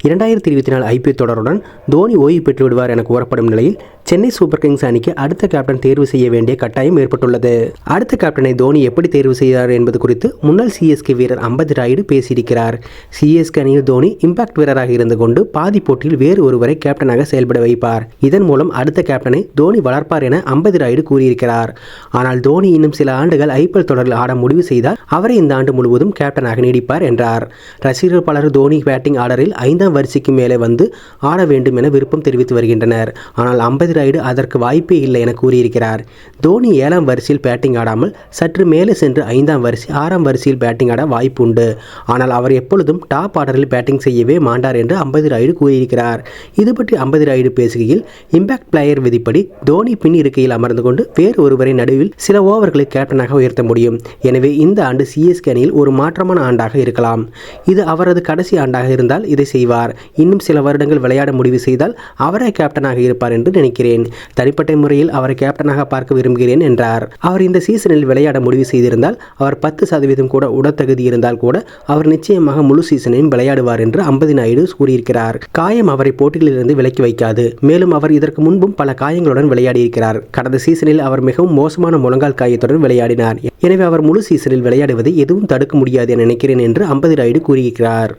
இரண்டாயிரத்தி இருபத்தி நாலு ஐபிஎல் தொடருடன் தோனி ஓய்வு பெற்று விடுவார் என கூறப்படும் நிலையில் சென்னை சூப்பர் கிங்ஸ் அணிக்கு அடுத்த கேப்டன் தேர்வு செய்ய வேண்டிய கட்டாயம் ஏற்பட்டுள்ளது. அடுத்த கேப்டனை தோனி எப்படி தேர்வு செய்கிறார் என்பது குறித்து முன்னாள் சிஎஸ்கே வீரர் அம்பது ராயுடு பேசியிருக்கிறார். சிஎஸ்கே அணியில் தோனி இம்பாக்ட் வீரராக இருந்து கொண்டு பாதி போட்டியில் வேறு ஒருவரை கேப்டனாக செயல்பட வைப்பார். இதன் மூலம் அடுத்த கேப்டனை தோனி வளர்ப்பார் என அம்பது ராயுடு கூறியிருக்கிறார். ஆனால் தோனி இன்னும் சில ஆண்டுகள் ஐபிஎல் தொடரில் ஆட முடிவு செய்தால் அவரை இந்த ஆண்டு முழுவதும் கேப்டனாக நீடிப்பார் என்றார். ரசிகர்கள் பலர் தோனி பேட்டிங் ஆர்டரில் ஐந்தாம் வரிசைக்கு மேலே வந்து ஆட வேண்டும் என விருப்பம் தெரிவித்து வருகின்றனர். ஆனால் அம்பது ராயுடு அதற்கு வாய்ப்பே இல்லை என கூறியிருக்கிறார். தோனி ஏழாம் வரிசையில் பேட்டிங் ஆடாமல் சற்று மேலே சென்று ஐந்தாம் வரிசை ஆறாம் வரிசையில் பேட்டிங் ஆட வாய்ப்பு உண்டு ஆனால் அவர் எப்பொழுதும் டாப் ஆர்டரில் பேட்டிங் செய்யவே மாட்டார் என்று ஐம்பது ராயுடு கூறியிருக்கிறார். இது பற்றி ஐம்பது ராயுடு பேசுகையில் இம்பாக்ட் பிளேயர் விதிப்படி தோனி பின் இருக்கையில் அமர்ந்து கொண்டு வேறு ஒருவரை நடுவில் சில ஓவர்களை கேப்டனாக உயர்த்த முடியும். எனவே இந்த ஆண்டு சிஎஸ்கே அணியில் ஒரு மாற்றமான ஆண்டாக இருக்கலாம். இது அவரது கடைசி ஆண்டாக இருந்தால் இதை செய்வார். இன்னும் சில வருடங்கள் விளையாட முடிவு செய்தால் அவரே கேப்டனாக இருப்பார் என்று நினைக்கிறேன். தனிப்பட்ட முறையில் அவரை கேப்டனாக பார்க்க விரும்புகிறேன் என்றார். அவர் இந்த சீசனில் விளையாட முடிவு செய்திருந்தால் அவர் பத்து சதவீதம் கூட உடற்தகுதி இருந்தால் கூட அவர் நிச்சயமாக முழு சீசனையும் விளையாடுவார் என்று அம்பதி நாயுடு கூறியிருக்கிறார். காயம் அவரை போட்டிகளிலிருந்து விலக்கி வைக்காது. மேலும் அவர் இதற்கு முன்பும் பல காயங்களுடன் விளையாடியிருக்கிறார். கடந்த சீசனில் அவர் மிகவும் மோசமான முழங்கால் காயத்துடன் விளையாடினார். எனவே அவர் முழு சீசனில் விளையாடுவதை எதுவும் தடுக்க முடியாது என நினைக்கிறேன் என்று அம்பதி ராயுடு கூறியிருக்கிறார்.